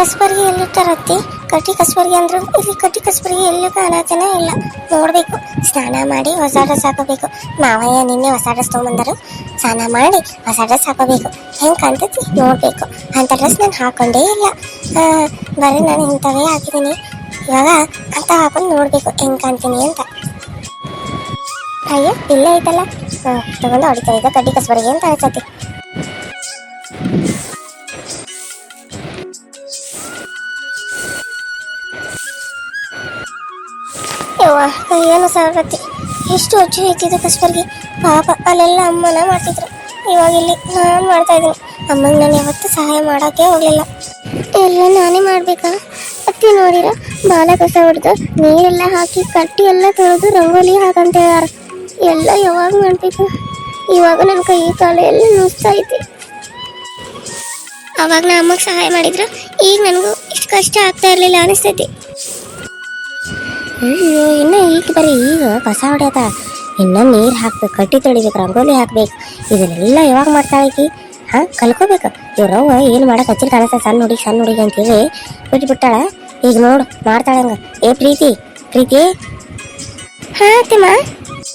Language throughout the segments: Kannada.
ಕಸ್ಬರ್ಗಿ ಎಲ್ಲಿಟ್ಟಾರತ್ತಿ ಕಟ್ಟಿ ಕಸ್ಬರ್ಗಿ ಅಂದ್ರು, ಇಲ್ಲಿ ಕಟ್ಟಿ ಕಸ್ಬರ್ಗಿ ಎಲ್ಲೂ ಕಾಣತನ ಇಲ್ಲ. ನೋಡ್ಬೇಕು, ಸ್ನಾನ ಮಾಡಿ ಹೊಸ ಡ್ರೆಸ್ ಹಾಕೋಬೇಕು. ಮಾವಯ್ಯ ನಿನ್ನೆ ಹೊಸ ಡ್ರೆಸ್ ತೊಗೊಂಬಂದರು. ಸ್ನಾನ ಮಾಡಿ ಹೊಸ ಡ್ರೆಸ್ ಹಾಕೋಬೇಕು. ಹೆಂಗೆ ಕಾಣ್ತೈತಿ? ನೋಡ್ಬೇಕು. ಅಂಥ ಡ್ರೆಸ್ ನಾನು ಹಾಕೊಂಡೇ ಇಲ್ಲ. ಬರೀ ನಾನು ಇಂಥವೇ ಹಾಕಿದ್ದೀನಿ. ಇವಾಗ ಅಂತ ಹಾಕೊಂಡು ನೋಡಬೇಕು, ಹೆಂಗೆ ಕಾಣ್ತೀನಿ ಅಂತ. ಅಯ್ಯೋ, ಇಲ್ಲ ಐತಲ್ಲ. ಹಾಂ ತಗೊಂಡು ಹೊಡಿತಾ ಇದ್ದ ಕಡ್ಡಿ ಕಸ್ಬರ್ಗಿ ಅಂತ ಅನ್ಸತಿ ಏನು ಸಾಗತಿ ಎಷ್ಟು ಅಚ್ಚು ಐತಿದೆ ಕಸ್ಬರ್ಗಿ ಪಾಪ, ಅಲ್ಲೆಲ್ಲ ಅಮ್ಮನ ಮಾಡ್ತಿದ್ರು. ಇವಾಗ ಇಲ್ಲಿ ನಾನು ಮಾಡ್ತಾ ಇದ್ದೀನಿ. ಅಮ್ಮಂಗೆ ನಾನು ಯಾವತ್ತೂ ಸಹಾಯ ಮಾಡೋಕ್ಕೆ ಹೋಗಲಿಲ್ಲ. ಎಲ್ಲ ನಾನೇ ಮಾಡಬೇಕಾ? ಅತ್ತಿ ನೋಡಿರ ಬಾಲ ಕಸ ಹೊಡೆದು ನೀರೆಲ್ಲ ಹಾಕಿ ಕಟ್ಟಿ ಎಲ್ಲ ತೊಳೆದು ರಂಗೋಲಿ ಹಾಕಂತ ಹೇಳಾರ ಎಲ್ಲ ಯಾವಾಗ ಮಾಡಬೇಕು? ಇವಾಗ ನನ್ನ ಕೈ ಕಾಲು ಎಲ್ಲ ಐತಿ. ಅವಾಗ ನಾ ಅಮ್ಮಗೆ ಸಹಾಯ ಮಾಡಿದ್ರು. ಈಗ ನನಗೂ ಇಷ್ಟು ಕಷ್ಟ ಆಗ್ತಾ ಇರಲಿಲ್ಲ ಅನಿಸ್ತೈತಿ. ಅಯ್ಯೋ, ಇನ್ನ ಈಗ ಬರೀ ಈಗ ಕಸ ಹೊಡ್ಯತ ಇನ್ನ ನೀರು ಹಾಕ್ಬೇಕು ಕಟ್ಟಿ ತೊಳಿಬೇಕು, ರಂಗೋಲಿ ಹಾಕ್ಬೇಕು. ಇದನ್ನೆಲ್ಲ ಯಾವಾಗ ಮಾಡ್ತಾಳೆ ಈಕಿ? ಹಾ, ಕಲ್ಕೋಬೇಕು. ಇವ್ರವ್ವ ಏನು ಮಾಡಕ್ಕೆ ಹಚ್ಚಿರ್ ಕಾಣಿಸ್ತ ಸಣ್ಣ ಹುಡುಗಿ ಸಣ್ಣ ಹುಡುಗಿ ಅಂತೇಳಿ ಬಿಟ್ಬಿಟ್ಟಾಳ. ಈಗ ನೋಡು, ಮಾಡ್ತಾಳೆ ಹಂಗ. ಏ, ಪ್ರೀತಿ ಪ್ರೀತಿ. ಹಾ, ತಿಮ್ಮ.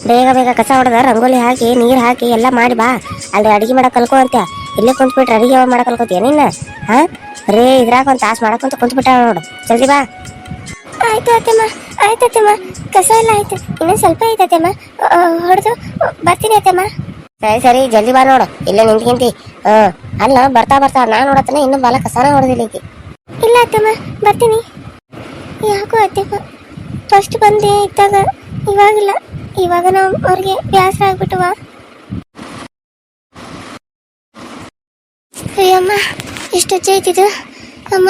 ಬೇಗ ಬೇಗ ಕಸ ಹೊಡೆದ, ರಂಗೋಲಿ ಹಾಕಿ, ನೀರು ಹಾಕಿ ಎಲ್ಲ ಮಾಡಿ ಬಾ. ಅಲ್ಲಿ ಅಡಿಗೆ ಮಾಡಕ್ಕೆ ಕಲ್ಕೋ ಅಂತ ಇಲ್ಲೇ ಕುಂತ್ಬಿಟ್ರೆ ಅಡಿಗೆ ಯಾವಾಗ ಮಾಡಕ್ಕೆ ಕಲ್ಕೋತೀಯ ನಿನ್ನ ಹಾ? ರೇ, ಇದ್ರಾಗ ಒಂದು ತಾಸು ಮಾಡಕ್ಕಂತ ಕುಂತ್ಬಿಟ್ಟಾಳ ನೋಡು. ಜಲ್ದಿ ಬಾ. ಆಯ್ತು ಅತ್ತಮ್ಮ ಆಯ್ತು ಅತ್ತಮ್ಮ. ಕಸ ಎಲ್ಲ ಆಯ್ತು. ಇನ್ನೂ ಸ್ವಲ್ಪ ಐತೆ ಅತ್ತಮ್ಮ. ಹೊಡೆದು ಬರ್ತೀನಿ ಅತ್ತಮ್ಮ. ಸರಿ ಸರಿ ಜಲ್ದಿ ಬಾ ನೋಡು. ಇಲ್ಲ ನಿಂತ್ಕಿಂತಿ ಹಾ ಅಲ್ಲ ಬರ್ತಾ ಬರ್ತಾ ನಾನು ನೋಡತ್ತನ ಇನ್ನೂ ಬಾಲ ಕಸನ ಹೊಡೆದಿಲ್ಲ ಇಲ್ಲ ಅತ್ತಮ್ಮ ಬರ್ತೀನಿ. ಯಾಕೋ ಅತ್ತಮ್ಮ ಫಸ್ಟ್ ಬಂದೆ ಇದ್ದಾಗ ಇವಾಗಿಲ್ಲ. ಇವಾಗ ನಾವು ಅವ್ರಿಗೆ ಬೇಸರ ಆಗ್ಬಿಟ್ಟವ ಅಯ್ಯಮ್ಮ ಎಷ್ಟು ಐತಿದು ಅಮ್ಮ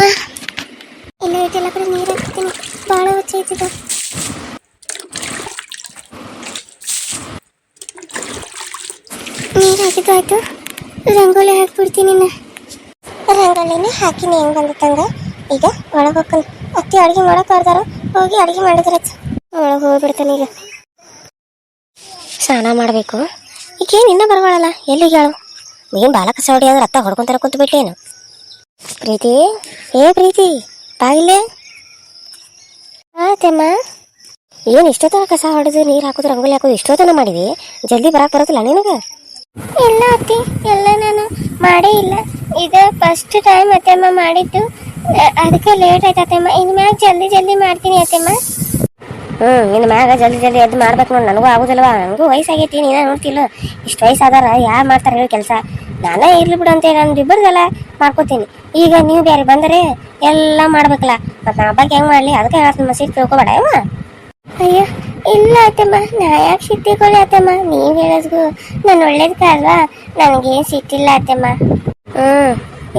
ಇಲ್ಲ ಇದೆಲ್ಲ ಕಡೆ ನೀರು ಹಾಕ್ತೀನಿ ಭಾಳ ಹುಚ್ಚ ಐತಿದೆ ಹಾಕಿದ್ದಾಯ್ತು ರಂಗೋಲಿ ಹಾಕ್ಬಿಡ್ತೀನಿ ರಂಗೋಲಿನೇ ಹಾಕಿನಿ ಹೆಂಗೆ ಬಂದಿತ್ತಂಗ ಈಗ ಒಳಗೆ ಹೋಗ್ಕೊಂಡು ಅತ್ತಿ ಅಡುಗೆ ಮಾಡೋಕೆ ಹೊರದಾರ ಹೋಗಿ ಅಡುಗೆ ಮಾಡಿದ್ರೆ ಒಳಗೆ ಹೋಗ್ಬಿಡ್ತಾನೆ ಈಗ. ಸ್ನಾನ ಮಾಡಬೇಕು. ಈಗೇನು ಇನ್ನೂ ಬರಬಾಳಲ್ಲ ಎಲ್ಲಿ ಹೇಳು? ಏನು ಬಾಲಕ ಸೌಡಿ ಅಂದ್ರೆ ಅತ್ತ ಹೊಡ್ಕೊಂತಾರ ಕೂತು ಬಿಟ್ಟೇನು ಪ್ರೀತಿ? ಏ ಪ್ರೀತಿ ಬಾಗಿಲೆ ಆತಮ್ಮ ಏನು ಇಷ್ಟೊತ್ತನ ಕಸ ಹೊಡೆದು ನೀರು ಹಾಕೋದು ರಂಗೋಲಿ ಹಾಕೋದು ಇಷ್ಟೊತ್ತನ ಮಾಡಿದಿ? ಜಲ್ದಿ ಬರಕ್ಕೆ ಬರೋದಿಲ್ಲ ನಿನಗೆ? ಇಲ್ಲ ಅತ್ತಿ ಎಲ್ಲ ನಾನು ಮಾಡೇ ಇಲ್ಲ. ಈಗ ಫಸ್ಟ್ ಟೈಮ್ ಅತ್ತೆಮ್ಮ ಮಾಡಿದ್ದು. ಅದಕ್ಕೆ ಲೇಟ್ ಆಯ್ತು ಅತ್ತೆಮ್ಮ. ಇನ್ನು ಮ್ಯಾಗ ಜಲ್ದಿ ಜಲ್ದಿ ಮಾಡ್ತೀನಿ ಅತ್ತೆಮ್ಮ. ಹ್ಞೂ ಇನ್ನು ಮ್ಯಾಗ ಜಲ್ದಿ ಜಲ್ದಿ ಅದು ಮಾಡ್ಬೇಕು ನೋಡಿ. ನನಗೂ ಆಗುದಿಲ್ವಾ? ನನಗೂ ವಯಸ್ಸಾಗೈತಿ ನೀನ ನೋಡ್ತಿಲ್ಲ. ಇಷ್ಟು ವಯಸ್ಸಾದಾರ ಯಾರು ಮಾಡ್ತಾರೆ ಹೇಳಿ ಕೆಲಸ. ನಾನೇ ಇರ್ಲಿ ಬಿಡು ಅಂತೇಳಿ ನಾನು ಇಬ್ಬರಿಗೆಲ್ಲ ಮಾಡ್ಕೋತೀನಿ. ಈಗ ನೀವು ಬೇರೆ ಬಂದರೆ ಎಲ್ಲ ಮಾಡ್ಬೇಕಲ್ಲ. ಮತ್ತು ನಾ ಬಗ್ಗೆ ಹೆಂಗೆ ಮಾಡಲಿ? ಅದಕ್ಕೆ ಹೇಳ್ತೀನಿ ಮಸೀದ್ ತಿಳ್ಕೊಬೇಡ ಅಯ್ಯೋ ಇಲ್ಲ ಅತ್ತಮ್ಮ ನಾ ಯಾಕೆ ಸಿಟ್ಟಿಕೊಳ್ಳಿ ಅತ್ತಮ್ಮ. ನೀವು ಹೇಳೋದ್ಗೂ ನಾನು ಒಳ್ಳೇದಕ್ಕಲ್ವಾ ನನಗೆ ಸಿಟ್ಟಿಲ್ಲ ಅತ್ತಮ್ಮ. ಹ್ಞೂ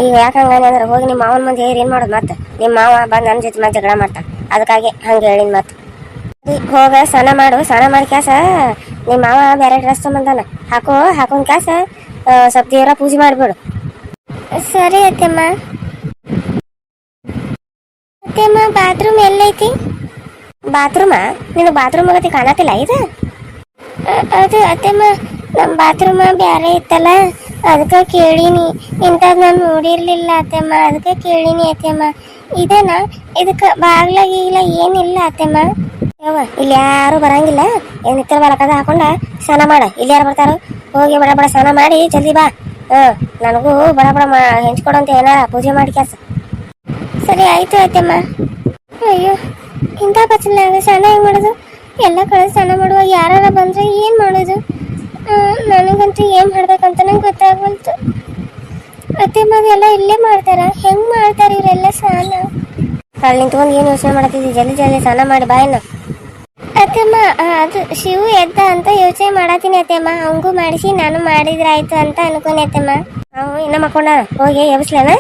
ಈಗ ಯಾಕೆ ಹಂಗಾನೆ ಅಂದ್ರೆ ಹೋಗಿ ನಿಮ್ಮ ಮಾವನ ಮುಂದೆ ಹೇರಿ ಏನು ಮಾಡೋದು ಮತ್ತೆ ನಿಮ್ಮ ಮಾವ ಬಂದು ನನ್ನ ಜೊತೆ ಮತ್ತೆ ಜಗಳ ಮಾಡ್ತಾನೆ ಅದಕ್ಕಾಗಿ ಹಂಗೆ ಹೇಳಿನ ಮತ್ತೆ ಹೋಗ, ಸ್ನಾನ ಮಾಡು. ಸ್ನಾನ ಮಾಡಿ ಕ್ಯಾಸ? ನಿಮ್ಮ ಮಾವ ಬೇರೆ ಡ್ರೆಸ್ ತೊಗೊಂಬಂದಾನ. ಹಾಕೋ, ಹಾಕೊಂಡ್ ಕ್ಯಾಸ? ಸ್ವಲ್ಪ ದೇವರ ಪೂಜೆ ಮಾಡಿಬಿಡು. ಸರಿ ಅತ್ತಮ್ಮ. ಅತ್ತಮ್ಮ, ಬಾತ್ರೂಮ್ ಎಲ್ಲೈತಿ? ಬಾತ್ರೂಮ? ನಿನ್ನ ಬಾತ್ರೂಮ್ ಹೋಗತಿ ಕಾಣತಿಲ್ಲ ಇದು? ಅದು ಅತ್ತಮ್ಮ, ನಮ್ಮ ಬಾತ್ರೂಮ ಬ್ಯಾರೆ ಇತ್ತಲ್ಲ, ಅದಕ್ಕೆ ಕೇಳೀನಿ. ಇಂಥದ್ದು ನಾನು ನೋಡಿರ್ಲಿಲ್ಲ ಅತ್ತಮ್ಮ, ಅದಕ್ಕೆ ಕೇಳೀನಿ ಅತ್ತಮ್ಮ. ಇದನ್ನ, ಇದಕ್ಕೆ ಬಾಗ್ಲ ಗೀಗ್ಲ ಏನಿಲ್ಲ ಅತ್ತಮ್ಮ. ಯವ್ವ, ಇಲ್ಲಿ ಯಾರು ಬರಂಗಿಲ್ಲ. ಏನು ಇತ್ತರ ಬಲಕದ ಹಾಕೊಂಡ ಸ್ನಾನ ಮಾಡ. ಇಲ್ಲಿ ಯಾರು ಬರ್ತಾರೋ? ಹೋಗಿ ಬಡ ಬಡ ಸ್ನಾನ ಮಾಡಿ, ಜಲ್ದಿ ಬಾ. ಹಾಂ, ನನಗೂ ಬಡ ಬಡ ಮಾ, ಹೆಂಚ್ಕೊಡಂತ ಏನಾರ ಪೂಜೆ ಮಾಡಿ ಕೆಲಸ. ಸರಿ, ಆಯ್ತು ಅತ್ತಮ್ಮ. ಅಯ್ಯೋ. ಇಂಥ ಬಚ್ಚಲಾಗ ಸ್ನಾನ ಹೆಂಗೆ ಮಾಡೋದು? ಎಲ್ಲ ಕಡೆ ಸ್ನಾನ ಮಾಡುವಾಗ ಯಾರಾರ ಬಂದರೆ ಏನು ಮಾಡೋದು? ನನಗಂತೂ ಏನು ಮಾಡ್ಬೇಕಂತ ನಂಗೆ ಗೊತ್ತಾಗಲ್ತು ಅತ್ತೆ ಮಗ ಎಲ್ಲ ಇಲ್ಲೇ ಮಾಡ್ತಾರ? ಹೆಂಗ್ ಮಾಡ್ತಾರೆ ಇವರೆಲ್ಲ ಸ್ನಾನ? ಅಲ್ಲಿ ನಿಂತ್ಕೊಂಡು ಏನು ಯೋಚನೆ ಮಾಡತ್ತಿದ್ದಿ? ಜಲ್ದಿ ಜಲ್ದಿ ಸ್ನಾನ ಮಾಡಿ ಬಾಯ್ನ ಅತ್ತೆಮ್ಮ ಅದು ಶಿವ ಎದ್ದ ಅಂತ ಯೋಚನೆ ಮಾಡತ್ತೀನಿ ಅತ್ತೆಮ್ಮ ಅವಂಗೂ ಮಾಡಿಸಿ, ನಾನು ಮಾಡಿದ್ರಾಯ್ತು ಅಂತ ಅನ್ಕೊಂಡೆ ಅತ್ತೆಮ್ಮ ಅವು ಇನ್ನ ಮಕ್ಕೊಂಡ ಹೋಗಿ ಎಬ್ಸ್ಲೇನ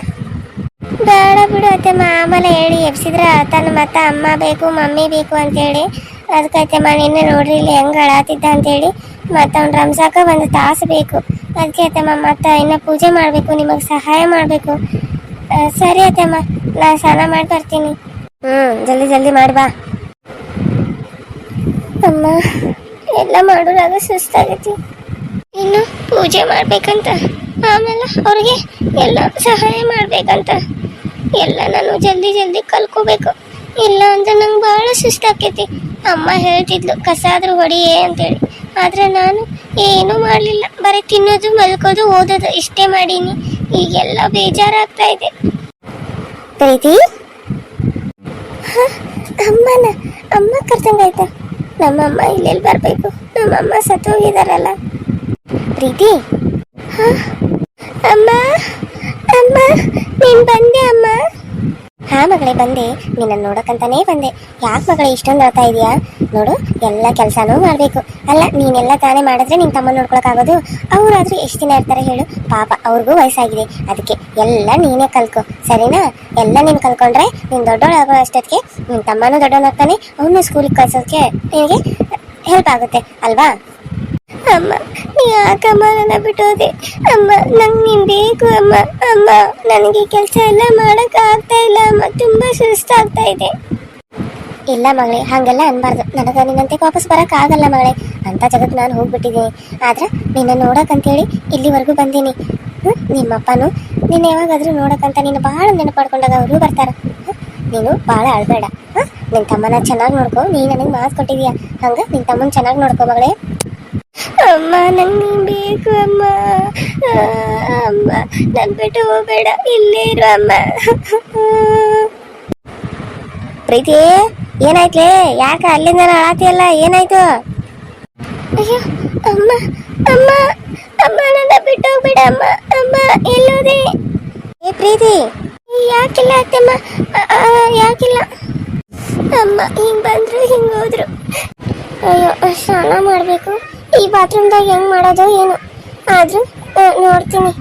ಬೇಡ ಬಿಡು ಅತ್ತೆ ಆಮೇಲೆ ಹೇಳಿ, ಎಬ್ಸಿದ್ರ ತನ್ನ ಮತ್ತ ಅಮ್ಮ ಬೇಕು, ಮಮ್ಮಿ ಬೇಕು ಅಂತೇಳಿ. ಅದಕ್ಕೆ ಅತ್ತಮ್ಮ ನಿನ್ನೆ ನೋಡ್ರಿ, ಇಲ್ಲಿ ಹೆಂಗೆ ಅಳಾತಿದ್ದ ಅಂತೇಳಿ ಮತ್ತೆ ಅವ್ನು ರಂಸಾಕ ಒಂದು ತಾಸು ಬೇಕು. ಅದಕ್ಕೆ ಅತ್ತೆಮ್ಮ ಮತ್ತೆ ಇನ್ನು ಪೂಜೆ ಮಾಡಬೇಕು, ನಿಮಗೆ ಸಹಾಯ ಮಾಡಬೇಕು. ಸರಿ ಅತ್ತೆಮ್ಮ ನಾ ಸ್ನಾನ ಮಾಡಿ ಬರ್ತೀನಿ. ಹ್ಞೂ ಜಲ್ದಿ ಜಲ್ದಿ ಮಾಡಿ ಬಾ. ಅಮ್ಮ, ಎಲ್ಲ ಮಾಡೋರಾಗ ಸುಸ್ತಾಗೈತಿ. ಇನ್ನು ಪೂಜೆ ಮಾಡ್ಬೇಕಂತ. ಆಮೇಲೆ ಅವ್ರಿಗೆ ಎಲ್ಲ ಸಹಾಯ ಮಾಡ್ಬೇಕಂತ. ಎಲ್ಲ ನಾನು ಜಲ್ದಿ ಜಲ್ದಿ ಕಲ್ಕೋಬೇಕು. ಇಲ್ಲ ಅಂದ್ರೆ ನಂಗೆ ಭಾಳ ಸುಸ್ತಾಕೈತಿ ಅಮ್ಮ ಹೇಳ್ತಿದ್ಲು ಕಸ ಆದ್ರೂ ಹೊಡಿಯೇ ಅಂತೇಳಿ. ಆದ್ರೆ ನಾನು ಏನೂ ಮಾಡಲಿಲ್ಲ. ಬರೀ ತಿನ್ನೋದು ಮಲ್ಕೋದು ಓದೋದು ಇಷ್ಟೇ ಮಾಡೀನಿ. ಈಗೆಲ್ಲ ಬೇಜಾರಾಗ್ತಾ ಇದೆ. ಪ್ರೀತಿ? ಅಮ್ಮನ ಅಮ್ಮ ಕರ್ದಂಗಾಯ್ತಾ ನಮ್ಮಮ್ಮ ಇಲ್ಲೆಲ್ಲಿ ಬರಬೇಕು. ನಮ್ಮಮ್ಮ ಸತ್ತೋಗಿದಾರಲ್ಲ ಪ್ರೀತಿ? ಅಮ್ಮ ಅಮ್ಮ ನೀನು ಬಂದೆ? ಮಗಳೇ ಬಂದೆ ನಿನ್ನ ನೋಡಕ್ಕಂತಾನೇ ಬಂದೆ. ಯಾಕೆ ಮಗಳೇ ಇಷ್ಟೊಂದು ಅಳ್ತಾ ಇದೀಯಾ? ನೋಡು, ಎಲ್ಲ ಕೆಲಸನೂ ಮಾಡಬೇಕು. ಅಲ್ಲ, ನೀನೆಲ್ಲ ತಾನೇ ಮಾಡಿದ್ರೆ ನಿನ್ನ ತಮ್ಮ ನೋಡ್ಕೊಳಕ್ಕಾಗೋದು? ಅವರಾದ್ರೂ ಎಷ್ಟು ದಿನ ಇರ್ತಾರೆ ಹೇಳು. ಪಾಪ, ಅವ್ರಿಗೂ ವಯಸ್ಸಾಗಿದೆ. ಅದಕ್ಕೆ ಎಲ್ಲ ನೀನೇ ಕಲ್ಕೋ. ಸರಿನಾ? ಎಲ್ಲ ನೀನು ಕಲ್ಕೊಂಡ್ರೆ ನೀನು ದೊಡ್ಡವಳಾಗೋ ಅಷ್ಟೊತ್ತಿಗೆ ನಿನ್ನ ತಮ್ಮನೂ ದೊಡ್ಡವನಾಗ್ತಾನೆ ಅವನು ಸ್ಕೂಲಿಗೆ ಕಳ್ಸೋಕ್ಕೆ ನಿನಗೆ ಹೆಲ್ಪ್ ಆಗುತ್ತೆ, ಅಲ್ವಾ? ಅಮ್ಮ, ನೀ ಯಾಕಮ್ಮ ನನ್ನ ಬಿಟ್ಟೋದೆ. ಅಮ್ಮ, ನಂಗೆ ನೀನ್ ಬೇಕು ಅಮ್ಮ. ಅಮ್ಮ, ನನಗೆ ಕೆಲಸ ಎಲ್ಲ ಮಾಡಕ್ ಆಗ್ತಾ ಇಲ್ಲ ಅಮ್ಮ. ತುಂಬಾ ಸುಸ್ತಾಗ್ತಾ ಇದೆ. ಇಲ್ಲ ಮಗಳೇ, ಹಾಗೆಲ್ಲ ಅನ್ಬಾರ್ದು. ನನಗೆ ನಿನ್ನಂತೆ ವಾಪಸ್ ಬರಕ್ ಆಗಲ್ಲ ಮಗಳೇ. ಅಂತ ಜಗತ್ತು ನಾನು ಹೋಗ್ಬಿಟ್ಟಿದ್ದೀನಿ ಆದ್ರೆ ನಿನ್ನ ನೋಡಕ್ಕಂತೇಳಿ ಇಲ್ಲಿವರೆಗೂ ಬಂದೀನಿ. ನಿಮ್ಮಪ್ಪನೂ ನಿನ್ನ ಯಾವಾಗಾದ್ರೂ ನೋಡಕ್ಕಂತ ನೀನು ಭಾಳ ನೆನಪಾಡ್ಕೊಂಡಾಗ ಅವರು ಬರ್ತಾರ? ನೀನು ಭಾಳ ಅಳ್ಬೇಡ. ಹಾಂ ನಿನ್ನ ತಮ್ಮನ ಚೆನ್ನಾಗಿ ನೋಡ್ಕೋ. ನೀ ನನಗೆ ಮಾತು ಕೊಟ್ಟಿದೀಯ? ಹಂಗ ನಿನ್ನ ತಮ್ಮನ ಚೆನ್ನಾಗಿ ನೋಡ್ಕೋ ಮಗಳೇ. ಅಮ್ಮ, ನಂಗೆ ಬೇಕು ಅಮ್ಮ. ಅಮ್ಮ ನನ್ ಬಿಟ್ಟು ಹೋಗ್ಬೇಡ, ಇಲ್ಲೇ ಇರು ಅಮ್ಮ. ಪ್ರೀತಿ, ಏನಾಯ್ತ್ಲೇ? ಯಾಕ ಅಲ್ಲಿಂದ ಅಳತಿಯಲ್ಲ ಏನಾಯ್ತು? ಅಯ್ಯೋ, ಅಮ್ಮ ಅಮ್ಮ ಅಮ್ಮ, ನನ್ನ ಬಿಟ್ಟು ಹೋಗ್ಬೇಡ ಅಮ್ಮ. ಅಮ್ಮ, ಎಲ್ಲೋದೆ. ಏ ಪ್ರೀತಿ, ಯಾಕಿಲ್ಲ ಅತ್ತಮ್ಮ? ಯಾಕಿಲ್ಲ? ಅಮ್ಮ, ಹಿಂಗ್ ಬಂದ್ರು, ಹಿಂಗ್ ಹೋದ್ರು. ಅಯ್ಯೋ, ಸ್ನಾನ ಮಾಡಬೇಕು. ಈ ಬಾತ್ರೂಮ್ದಾಗ ಹೆಂಗ್ ಮಾಡೋದು ಏನು? ಆದ್ರೂ ನೋಡ್ತೀನಿ.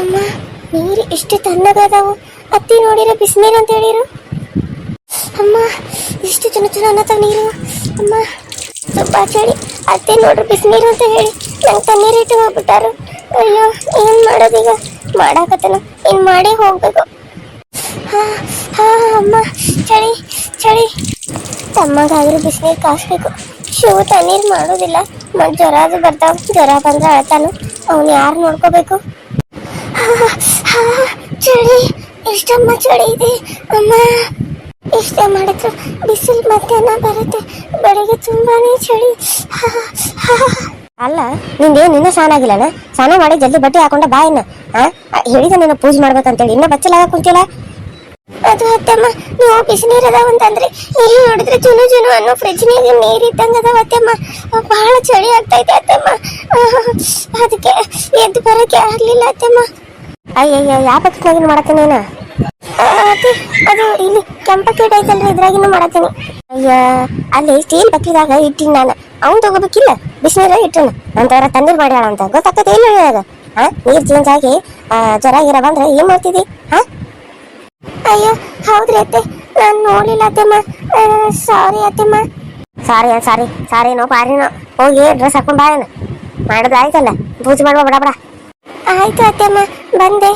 ಅಮ್ಮ, ನೀರು ಇಷ್ಟು ತಣ್ಣಗದಾವು. ಅತ್ತಿ ನೋಡಿರ ಬಿಸಿನೀರು ಅಂತ ಹೇಳಿರು. ಅಮ್ಮ, ಎಷ್ಟು ಚೆನ್ನ ಚೆನ್ನ ನೀರು. ಅಮ್ಮ ತುಂಬಾ ಚಳಿ ಅತ್ತೆ ನೋಡ್ರಿ ಬಿಸಿನೀರು ಅಂತ ಹೇಳಿ. ನಂಗೆ ತಣ್ಣೀರು ಇಟ್ಟು ಹೋಗ್ಬಿಟ್ಟಾರು ಅಯ್ಯೋ, ಏನ್ ಮಾಡೋದೀಗ ಮಾಡಾಕತ್ತನ. ಇನ್ ಮಾಡಿ ಹೋಗ್ಬೇಕು. ಹಾ ಹಾ, ಅಮ್ಮ, ಚಳಿ ಚಳಿ. ತಮ್ಮಗಾದ್ರೂ ಬಿಸಿನೀರು ಕಾಸ್ಬೇಕು. ಶಿವ ತಣ್ಣೀರು ಮಾಡೋದಿಲ್ಲ. ಮತ್ತು ಜ್ವರ ಅದು ಬರ್ತಾವ. ಜ್ವರ ಬಂದ್ರೆ ಅಳ್ತಾನು. ಅವ್ನು ಯಾರು ನೋಡ್ಕೋಬೇಕು? ಹಾ, ಹಾ, ಚಳಿ. ಎಷ್ಟಮ್ಮ ಚಳಿ ಇದೆ. ಅಮ್ಮ ಇಷ್ಟೇ ಮಾಡಿದ್ರು ಬಿಸಿಲು ಮಧ್ಯಾಹ್ನ ಬರುತ್ತೆ. ಬೆಳಿಗ್ಗೆ ತುಂಬಾನೇ ಚಳಿ. ಹಾ, ಹಾ. ಅಲ್ಲ ನಿಂದೇನು ಇನ್ನೂ ಸ್ನಾನ ಆಗಿಲ್ಲನ? ಸ್ನಾನ ಮಾಡಿ ಜಲ್ದಿ ಬಟ್ಟೆ ಹಾಕೊಂಡ ಬಾ ಇನ್ನ. ಆ ಹೇಳಿದ ನೀನು ಪೂಜೆ ಮಾಡ್ಬೇಕಂತೇಳಿ. ಇನ್ನ ಬಚ್ಚಲಾಗ ಕುಂತಿಲ್ಲ ಅದು ಅತ್ತಮ್ಮ ನೀವು ಬಿಸಿನೀರು ಅದಾವ ಅಂತಂದ್ರೆ ಇಲ್ಲಿ ನೋಡಿದ್ರೆ ಜುನು ಜುನು ಅನ್ನೋ ಫ್ರಿಜ್ ನೀರು ಇದ್ದಂಗ ಅದಾವ ಅತ್ತಮ್ಮ. ಬಹಳ ಚಳಿ ಆಗ್ತೈತೆ ಅತ್ತಮ್ಮ. ಅದಕ್ಕೆ ಎದ್ದು ಬರಕ್ಕೆ ಆಗ್ಲಿಲ್ಲ ಅತ್ತಮ್ಮ. ಅಯ್ಯಯ್ಯ ಯಾವ ಬಕೆಟ್ನಾಗಿನ ಮಾಡತ್ತೀನಿ ನೀನು? ಅದು ಅದು ಇಲ್ಲಿ ಕೆಂಪ ಕೀಟ ಐತಲ್ರಿ ಇದ್ರಾಗಿನ ಮಾಡತ್ತೀನಿ. ಅಯ್ಯ ಅಲ್ಲಿ ಸ್ಟೀಲ್ ಬಕ್ಕಿದಾಗ ಇಟ್ಟಿನಿ ನಾನು. ಅವ್ನು ತಗೋಬೇಕಿಲ್ಲ ಬಿಸಿನೀರ ಇಟ್ಟನು. ಅಂತವ್ರ ತಂದಿರ್ ಮಾಡ್ಯಾಳ ಅಂತ ಗೊತ್ತಾಗ್ತದೆ ಇಲ್ಲ ಹೇಳೋದು? ಹಾ ನೀರ್ ಚೇಂಜ್ ಆಗಿ ಜ್ವರ ಗಿರ ಬಂದ್ರೆ ಏನ್ ಮಾಡ್ತಿದ್ದಿ ಹಾ ಅಯ್ಯೋ ಹೌದ್ರಿ ಅತ್ತೆ. ನಾನು ನೋಡ್ಲಿಲ್ಲ ಅತ್ತೆಮ್ಮ ಸಾರಿ ಅತ್ತೆಮ್ಮ ಸಾರಿ ಸಾರಿ ಸಾರಿನೋ ಪಾರಿನೋ ಹೋಗಿ ಡ್ರೆಸ್ ಹಾಕೊಂಡ್ ಬಾರೇನ ಮಾಡೋದು ಆಯ್ತಲ್ಲ? ಪೂಜೆ ಮಾಡುವ ಬಡ ಬಡ. ಆಯ್ತು ಅತ್ತೆಮ್ಮ ಬಂದೆ.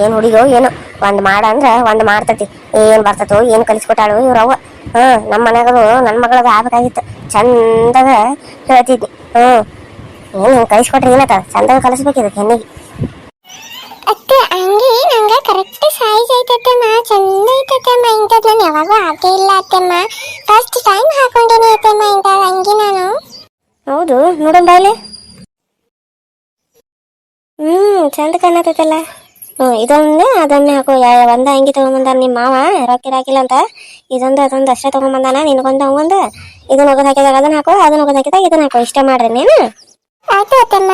ಏನ್ ಹುಡುಗೋ ಏನು? ಒಂದ್ ಮಾಡ ಅಂದ್ರೆ ಒಂದ್ ಮಾಡ್ತತಿ. ಏನ್ ಬರ್ತತೋ ಏನ್ ಕಲಿಸ್ಕೊಟ್ಟಾಳು ಇವ್ರವ್ವ. ಹ್ಮ್ ನಮ್ಮ ಮನೆಗದು ನನ್ ಮಗಳದು ಆಗ್ಬೇಕಾಗಿತ್ತು. ಚಂದಾಗ ಹೇಳ್ತಿದ್ನಿ. ಹ್ಮ್ ಏನ್ ಹಿಂಗ್ ಕಲಿಸ್ಕೊಟ್ರಿ ಏನತ್ತ ಚಂದಾಗ ಕಲಿಸ್ಬೇಕಿದೆ ಹೆಣ್ಣಿಗೆ. ಅತ್ತೆ ನಂಗೆ ಕರೆಕ್ಟ್ ಸೈಜ್ ಐತತ್ತಮ್ಮ ಚಂದ ಐತತ್ತಮ್ಮ ಇಂಥದ್ದು ನಾನು ಯಾವಾಗೂ ಹಾಕೇ ಇಲ್ಲ ಅತ್ತಮ್ಮ ಫಸ್ಟ್ ಟೈಮ್ ಹಾಕೊಂಡೇನಿ ಅತ್ತೆಮ್ಮ ಇಂಥ ಅಂಗಿ ನಾನು. ಹೌದು ನೋಡೋಣ ಬಾಯ್ಲೆ. ಹ್ಮ್ ಚಂದ ಕಾಣತೈತಲ್ಲ ಹ್ಞೂ ಇದೊಂದೇ ಅದನ್ನೇ ಹಾಕು ಯಾವ ಒಂದ ಅಂಗಿ ತಗೊಂಬಂದಾನ ನಿಮ್ಮ ಮಾವ. ರೊಕ್ಕ ಹಾಕಿಲ್ಲ ಅಂತ. ಇದೊಂದು ಅದೊಂದು ಅಷ್ಟೇ ತಗೊಂಬಂದಾನ ನಿನಗೊಂದು ಅವಂಗೊಂದು. ಇದನ್ನ ಒಗದು ಹಾಕಿದಾಗ ಅದನ್ನ ಹಾಕೋ ಅದನ್ನ ಒಗದು ಹಾಕಿದಾಗ ಇದನ್ನ ಹಾಕೋ. ಇಷ್ಟ ಮಾಡ್ರಿ ನೀನು? ಆಯ್ತು ಅತ್ತಮ್ಮ